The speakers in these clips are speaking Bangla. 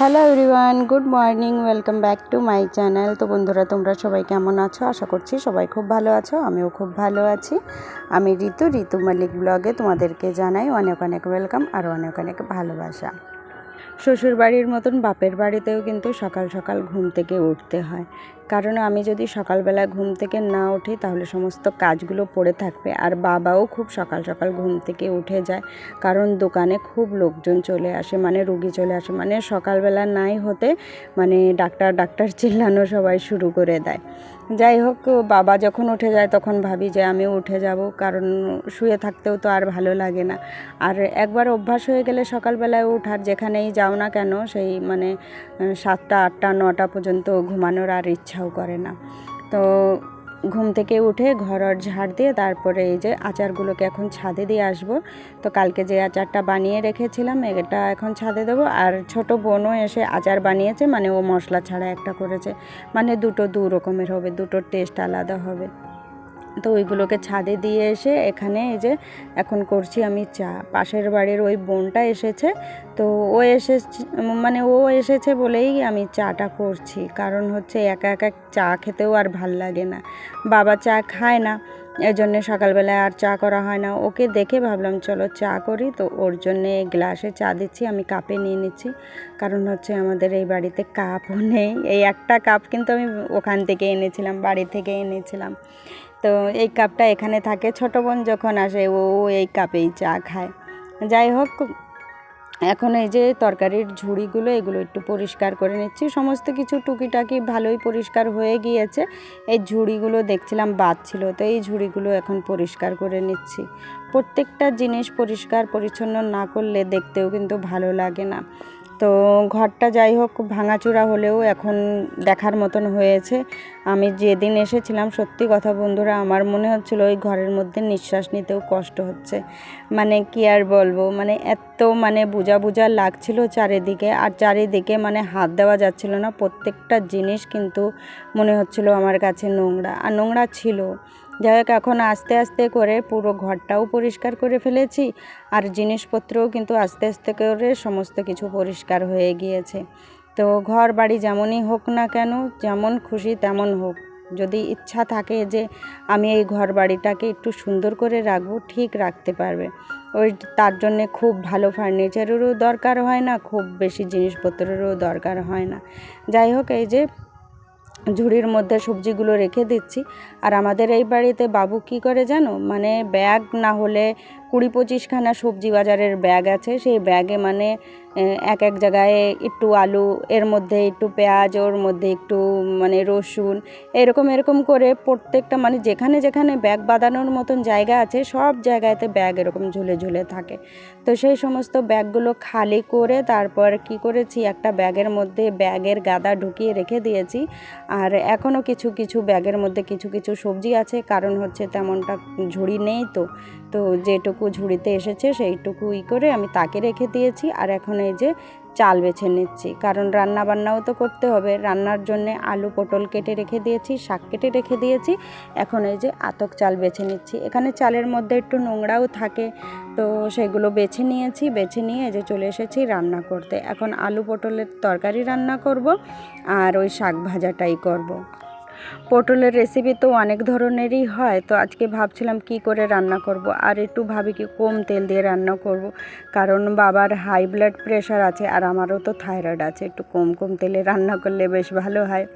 Hello everyone good morning welcome back to my channel তো বন্ধুরা, তোমরা সবাই কেমন আছো? আশা করছি সবাই খুব ভালো আছো, আমিও খুব ভালো আছি। আমি ঋতু ঋতু মালিক ব্লগে তোমাদেরকে জানাই অনেক অনেক ওয়েলকাম আর অনেক অনেক ভালোবাসা। শ্বশুর বাড়ির মতন বাপের বাড়িতেও কিন্তু সকাল সকাল ঘুম থেকে উঠতে হয়। কারণ আমি যদি সকালবেলা ঘুম থেকে না উঠি, তাহলে সমস্ত কাজগুলো পড়ে থাকবে। আর বাবাও খুব সকাল সকাল ঘুম থেকে উঠে যায়। কারণ দোকানে খুব লোকজন চলে আসে মানে রুগী চলে আসে। মানে সকালবেলা নাই হতে মানে ডাক্তার ডাক্তার চিল্লানো সবাই শুরু করে দেয়। যাই হোক, বাবা যখন উঠে যায়, তখন ভাবি যে আমি উঠে যাব। কারণ শুয়ে থাকতেও তো আর ভালো লাগে না। আর একবার অভ্যাস হয়ে গেলে সকালবেলায় উঠার যেখানেই যাও না কেন, সেই মানে সাতটা, আটটা, নটা পর্যন্ত ঘুমানোর আর ইচ্ছাও করে না। তো ঘুম থেকে উঠে ঘর ঝাড় দিয়ে তারপরে এই যে আচারগুলোকে এখন ছাদে দিয়ে আসব। তো কালকে যে আচারটা বানিয়ে রেখেছিলাম, এটা এখন ছাদে দেবো। আর ছোট বোনও এসে আচার বানিয়েছে মানে ও মশলা ছাড়া একটা করেছে। মানে দুটো দু রকমের হবে, দুটোর টেস্ট আলাদা হবে। তো ওইগুলোকে ছাদে দিয়ে এসে এখানে এই যে এখন করছি আমি চা। পাশের বাড়ির ওই বোনটা এসেছে, তো ও এসে মানে ও এসেছে বলেই আমি চাটা করছি। কারণ হচ্ছে একা একা চা খেতেও আর ভালো লাগে না। বাবা চা খায় না এর জন্যে সকালবেলায় আর চা করা হয় না। ওকে দেখে ভাবলাম, চলো চা করি। তো ওর জন্যে গ্লাসে চা দিচ্ছি, আমি কাপে নিয়ে নিচ্ছি। কারণ হচ্ছে আমাদের এই বাড়িতে কাপও নেই। এই একটা কাপ কিন্তু আমি ওখান থেকে এনেছিলাম, বাড়ি থেকে এনেছিলাম। তো এই কাপটা এখানে থাকে। ছোটো বোন যখন আসে, ও এই কাপেই চা খায়। যাই হোক, এখন এই যে তরকারির ঝুড়িগুলো, এগুলো একটু পরিষ্কার করে নিচ্ছি। সমস্ত কিছু টুকিটাকি ভালোই পরিষ্কার হয়ে গিয়েছে। এই ঝুড়িগুলো দেখছিলাম বাদ ছিল, তো এই ঝুড়িগুলো এখন পরিষ্কার করে নিচ্ছি। প্রত্যেকটা জিনিস পরিষ্কার পরিচ্ছন্ন না করলে দেখতেও কিন্তু ভালো লাগে না। তো ঘরটা যাই হোক ভাঙাচোরা হলেও এখন দেখার মতন হয়েছে। আমি যেদিন এসেছিলাম, সত্যি কথা বন্ধুরা, আমার মনে হচ্ছিল ওই ঘরের মধ্যে নিঃশ্বাস নিতেও কষ্ট হচ্ছে। মানে কি আর বলব মানে এত মানে বুঝা বুঝা লাগছিল চারিদিকে, আর চারিদিকে মানে হাত দেওয়া যাচ্ছিল না। প্রত্যেকটা জিনিস কিন্তু মনে হচ্ছিল আমার কাছে নোংরা, আর নোংরা ছিল। যাই হোক, এখন আস্তে আস্তে করে পুরো ঘরটাও পরিষ্কার করে ফেলেছি আর জিনিসপত্রও কিন্তু আস্তে আস্তে করে সমস্ত কিছু পরিষ্কার হয়ে গিয়েছে। তো ঘর বাড়ি যেমনই হোক না কেন, যেমন খুশি তেমন হোক, যদি ইচ্ছা থাকে যে আমি এই ঘর বাড়িটাকে একটু সুন্দর করে রাখব, ঠিক রাখতে পারবে। ওই তার জন্যে খুব ভালো ফার্নিচারেরও দরকার হয় না, খুব বেশি জিনিসপত্রেরও দরকার হয় না। যাই হোক, এই যে ঝুড়ির মধ্যে সবজিগুলো রেখে দিচ্ছি। আর আমাদের এই বাড়িতে বাবু কি করে জানো? মানে ব্যাগ না হলে কুড়ি পঁচিশখানা সবজি বাজারের ব্যাগ আছে। সেই ব্যাগে মানে এক এক জায়গায় একটু আলু, এর মধ্যে একটু পেঁয়াজ, ওর মধ্যে একটু মানে রসুন, এরকম এরকম করে প্রত্যেকটা মানে যেখানে যেখানে ব্যাগ বাঁধানোর মতন জায়গা আছে, সব জায়গাতে ব্যাগ এরকম ঝুলে ঝুলে থাকে। তো সেই সমস্ত ব্যাগগুলো খালি করে তারপর কি করেছি, একটা ব্যাগের মধ্যে ব্যাগের গাদা ঢুকিয়ে রেখে দিয়েছি। আর এখনও কিছু কিছু ব্যাগের মধ্যে কিছু কিছু সবজি আছে, কারণ হচ্ছে তেমনটা ঝুড়ি নেই তো। তো যেটুকু ঝুড়িতে এসেছে সেইটুকু ই করে আমি তাকে রেখে দিয়েছি আর এখন এই যে চাল বেছে নিচ্ছি। কারণ রান্না বান্নাও তো করতে হবে। রান্নার জন্যে আলু, পটল কেটে রেখে দিয়েছি, শাক কেটে রেখে দিয়েছি। এখন এই যে আতক চাল বেছে নিচ্ছি। এখানে চালের মধ্যে একটু নোংরাও থাকে। তো সেগুলো বেছে নিয়েছি। বেছে নিয়ে এই যে চলে এসেছি রান্না করতে। এখন আলু, পটলের তরকারি রান্না করব আর ওই শাক ভাজাটাই করব। পটলের রেসিপি তো অনেক ধরনেরই হয়, তো আজকে ভাবছিলাম কি করে রান্না করব? আর একটু ভাবি কি কম তেল দিয়ে রান্না করব, কারণ বাবার হাই ব্লাড প্রেশার আছে আর আমারও তো থাইরয়েড আছে, একটু কম কম তেলে রান্না করলে বেশ ভালো হয়।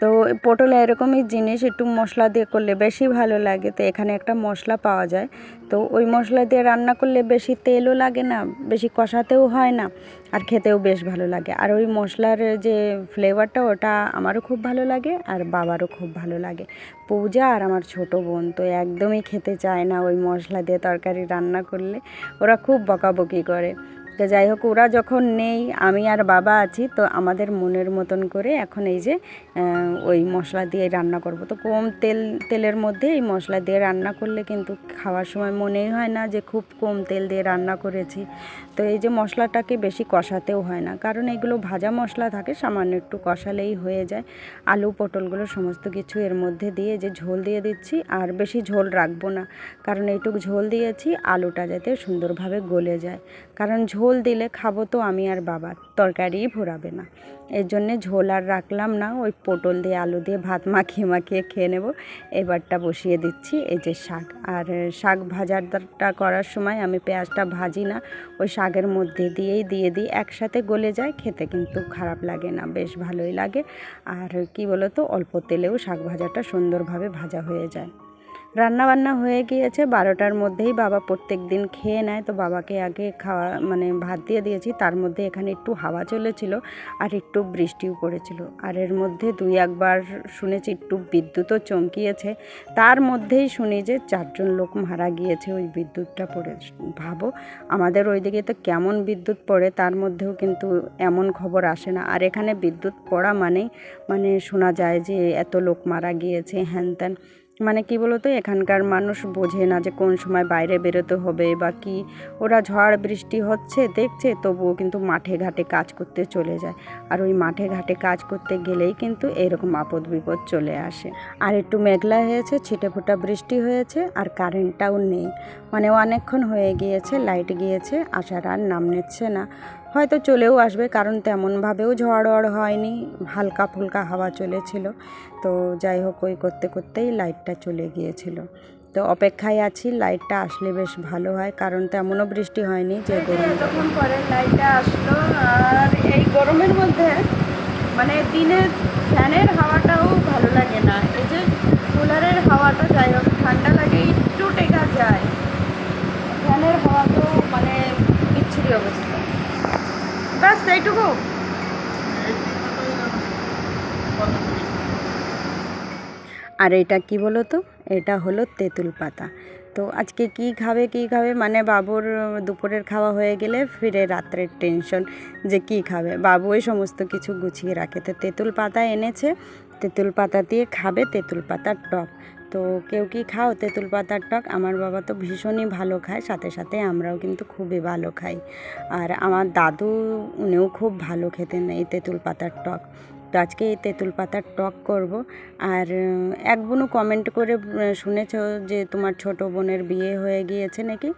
তো পটলে এরকমই জিনিস একটু মশলা দিয়ে করলে বেশি ভালো লাগে। তো এখানে একটা মশলা পাওয়া যায়। তো ওই মশলা দিয়ে রান্না করলে বেশি তেলও লাগে না, বেশি কষাতেও হয় না আর খেতেও বেশ ভালো লাগে। আর ওই মশলার যে ফ্লেভারটা ওটা আমারও খুব ভালো লাগে আর বাবারও খুব ভালো লাগে। পূজা আর আমার ছোট বোন তো একদমই খেতে চায় না ওই মশলা দিয়ে তরকারি রান্না করলে। ওরা খুব বকাবকি করে। তো যাই হোক, ওরা যখন নেই, আমি আর বাবা আছি, তো আমাদের মনের মতন করে এখন এই যে ওই মশলা দিয়ে রান্না করব। তো কম তেল, তেলের মধ্যে এই মশলা দিয়ে রান্না করলে কিন্তু খাওয়ার সময় মনেই হয় না যে খুব কম তেল দিয়ে রান্না করেছি। তো এই যে মশলাটাকে বেশি কষাতেও হয় না, কারণ এগুলো ভাজা মশলা থাকে, সামান্য একটু কষালেই হয়ে যায়। আলু, পটলগুলো সমস্ত কিছু এর মধ্যে দিয়ে যে ঝোল দিয়ে দিচ্ছি, আর বেশি ঝোল রাখব না, কারণ এইটুকু ঝোল দিয়েছি, আলুটা যাতে সুন্দরভাবে গলে যায়। কারণ ঝোল দিলে খাব তো আমি আর বাবা তরকারিই ভরাবে না। এর জন্যে ঝোল আর রাখলাম না, ওই পটল দিয়ে আলু দিয়ে ভাত মাখিয়ে মাখিয়ে খেয়ে নেব। এবারটা বসিয়ে দিচ্ছি এই যে শাক। আর শাক ভাজাটা করার সময় আমি পেঁয়াজটা ভাজি না, ওই শাকের মধ্যে দিয়েই দিয়ে দিই। একসাথে গলে যায়, খেতে কিন্তু খারাপ লাগে না, বেশ ভালোই লাগে। আর কি বলো তো অল্প তেলেও শাক ভাজাটা সুন্দরভাবে ভাজা হয়ে যায়। রান্না বান্না হয়ে গিয়েছে, বারোটার মধ্যেই বাবা প্রত্যেক দিন খেয়ে নেয়। তো বাবাকে আগে খাওয়া মানে ভাত দিয়ে দিয়েছি, তার মধ্যে এখানে একটু হাওয়া চলেছিল আর একটু বৃষ্টিও পড়েছিল। আর এর মধ্যে দুই একবার শুনেছি একটু বিদ্যুৎও চমকিয়েছে। তার মধ্যেই শুনি যে চারজন লোক মারা গিয়েছে, ওই বিদ্যুৎটা পড়ে, ভাবো। আমাদের ওইদিকে তো কেমন বিদ্যুৎ পড়ে, তার মধ্যেও কিন্তু এমন খবর আসে না। আর এখানে বিদ্যুৎ পড়া মানেই মানে শোনা যায় যে এত লোক মারা গিয়েছে, হ্যান ত্যান। মানে কি বলতো, এখানকার মানুষ বোঝে না যে কোন সময় বাইরে বেরোতে হবে বা কি। ওরা ঝড় বৃষ্টি হচ্ছে, দেখছে, তবুও কিন্তু মাঠে ঘাটে কাজ করতে চলে যায়। আর ওই মাঠে ঘাটে কাজ করতে গেলেই কিন্তু এরকম আপদ বিপদ চলে আসে। আর একটু মেঘলা হয়েছে, ছিটে ফোটা বৃষ্টি হয়েছে, আর কারেন্টটাও নেই। মানে অনেকক্ষণ হয়ে গিয়েছে লাইট গিয়েছে, আসার আর নাম নিচ্ছে না। হয়তো চলেও আসবে কারণ তেমনভাবেও ঝড় হয়নি হালকা ফুলকা হাওয়া চলেছিল। তো যাই হোক ওই করতে করতেই লাইটটা চলে গিয়েছিল। তো অপেক্ষায় আছি লাইটটা আসলে বেশ ভালো হয় কারণ তেমনও বৃষ্টি হয়নি যে গরম। তখন পরে লাইটটা আসলো আর এই গরমের মধ্যে মানে দিনের ফ্যানের হাওয়াটাও ভালো লাগে না। এই যে কুলারের হাওয়াটা যাই হোক ঠান্ডা লাগে একটু টেকা যায়। ফ্যানের হাওয়া তো আর এটা কি বলো তো? এটা হলো তেঁতুল পাতা। তো আজকে কি খাবে কি খাবে? মানে বাবুর দুপুরের খাওয়া হয়ে গেলে ফিরে রাত্রের টেনশন যে কি খাবে? বাবু ওই সমস্ত কিছু গুছিয়ে রাখে। তো তেঁতুল পাতা এনেছে, তেঁতুল পাতা দিয়ে খাবে তেঁতুল পাতার টক। তো কেউ কি খাও? তেঁতুল পাতার টক। আমার বাবা তো ভীষণই ভালো খায়, সাথে সাথে আমরাও কিন্তু খুবই ভালো খাই। আর আমার দাদু, উনিও খুব ভালো খেতেন এই তেঁতুল পাতার টক। তো আজকে এই তেঁতুল পাতার টক করব। আর এক বোনও কমেন্ট করে শুনেছ যে তোমার ছোট বোনের বিয়ে হয়ে গিয়েছে নাকি?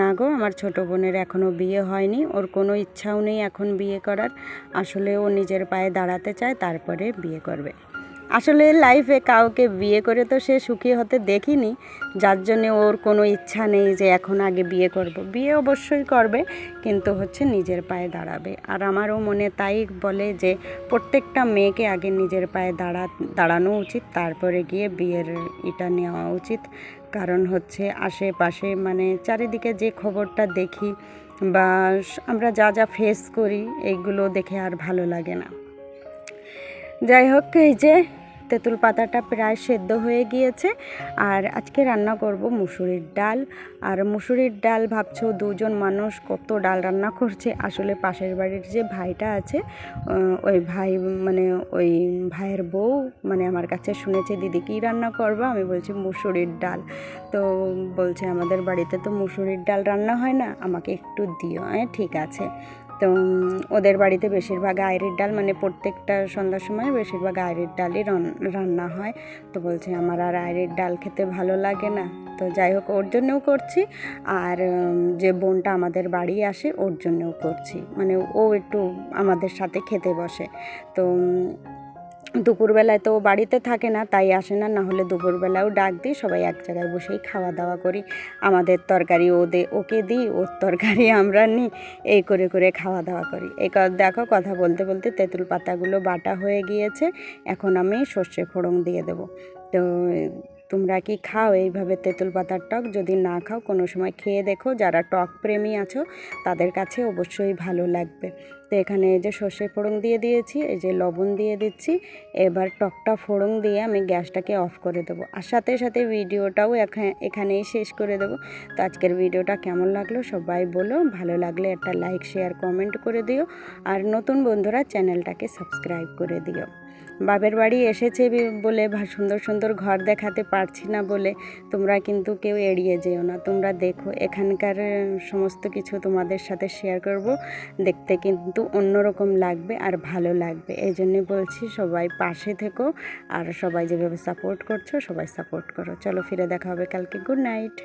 না গো, আমার ছোট বোনের এখনও বিয়ে হয়নি। ওর কোনো ইচ্ছাও নেই এখন বিয়ে করার। আসলে ও নিজের পায়ে দাঁড়াতে চায়, তারপরে বিয়ে করবে। আসলে লাইফে কাউকে বিয়ে করে তো সে সুখী হতে দেখিনি, যার জন্যে ওর কোনো ইচ্ছা নেই যে এখন আগে বিয়ে করব। বিয়ে অবশ্যই করবে, কিন্তু হচ্ছে নিজের পায়ে দাঁড়াবে। আর আমারও মনে তাই বলে যে প্রত্যেকটা মেয়েকে আগে নিজের পায়ে দাঁড়া, দাঁড়ানো উচিত, তারপরে গিয়ে বিয়ের এটা নেওয়া উচিত। কারণ হচ্ছে আশেপাশে মানে চারিদিকে যে খবরটা দেখি বা আমরা যা যা ফেস করি এইগুলো দেখে আর ভালো লাগে না। যাই হোক, এই যে তেঁতুল পাতাটা প্রায় সেদ্ধ হয়ে গিয়েছে। আর আজকে রান্না করব মুসুরির ডাল। আর মুসুরির ডাল ভাবছ দুজন মানুষ কত ডাল রান্না করছে? আসলে পাশের বাড়ির যে ভাইটা আছে ওই ভাই মানে ওই ভাইয়ের বউ মানে আমার কাছে শুনেছে, দিদি, কী রান্না করব? আমি বলছি, মুসুরির ডাল। তো বলছে, আমাদের বাড়িতে তো মুসুরির ডাল রান্না হয় না, আমাকে একটু দিও। হ্যাঁ ঠিক আছে। তো ওদের বাড়িতে বেশিরভাগ আয়রের ডাল মানে প্রত্যেকটা সন্ধ্যার সময় বেশিরভাগ আয়রের ডালই রান্না হয়। তো বলছে, আমার আর আয়রের ডাল খেতে ভালো লাগে না। তো যাই হোক, ওর জন্যও করছি। আর যে বোনটা আমাদের বাড়ি আসে, ওর জন্যও করছি। মানে ও একটু আমাদের সাথে খেতে বসে। তো দুপুরবেলায় তো বাড়িতে থাকে না, তাই আসে না না হলে দুপুরবেলাও ডাক দিই, সবাই এক জায়গায় বসেই খাওয়া দাওয়া করি। আমাদের তরকারি ও দে ওকে দিই, ওর তরকারি আমরা নিই, এই করে করে খাওয়া দাওয়া করি। এই দেখো কথা বলতে বলতে তেঁতুল পাতাগুলো বাটা হয়ে গিয়েছে, এখন আমি সর্ষে ফোড়ন দিয়ে দেবো। তো তোমরা কি খাও এইভাবে তেঁতুল পাতার টক? যদি না খাও, কোনো সময় খেয়ে দেখো, যারা টক প্রেমী আছো, তাদের কাছে অবশ্যই ভালো লাগবে। তো এখানে এই যে সর্ষে ফোড়ন দিয়ে দিয়েছি, এই যে লবণ দিয়ে দিচ্ছি। এবার টকটা ফোড়ন দিয়ে আমি গ্যাসটাকে অফ করে দেবো। আর সাথে সাথে ভিডিওটাও এখানেই শেষ করে দেবো। তো আজকের ভিডিওটা কেমন লাগল সবাই বলো, ভালো লাগলে একটা লাইক, শেয়ার, কমেন্ট করে দিও। আর নতুন বন্ধুরা চ্যানেলটাকে সাবস্ক্রাইব করে দিও। বাপের বাড়ি এসেছে বলে সুন্দর সুন্দর ঘর দেখাতে পারছি না বলে তোমরা কিন্তু কেউ এড়িয়ে যেও না। তোমরা দেখো, এখানকার সমস্ত কিছু তোমাদের সাথে শেয়ার করব। দেখতে কিন্তু অন্যরকম লাগবে আর ভালো লাগবে। এই জন্যে বলছি সবাই পাশে থেকো আর সবাই যেভাবে সাপোর্ট করছ, সবাই সাপোর্ট করো। চলো ফিরে দেখা হবে কালকে। Good night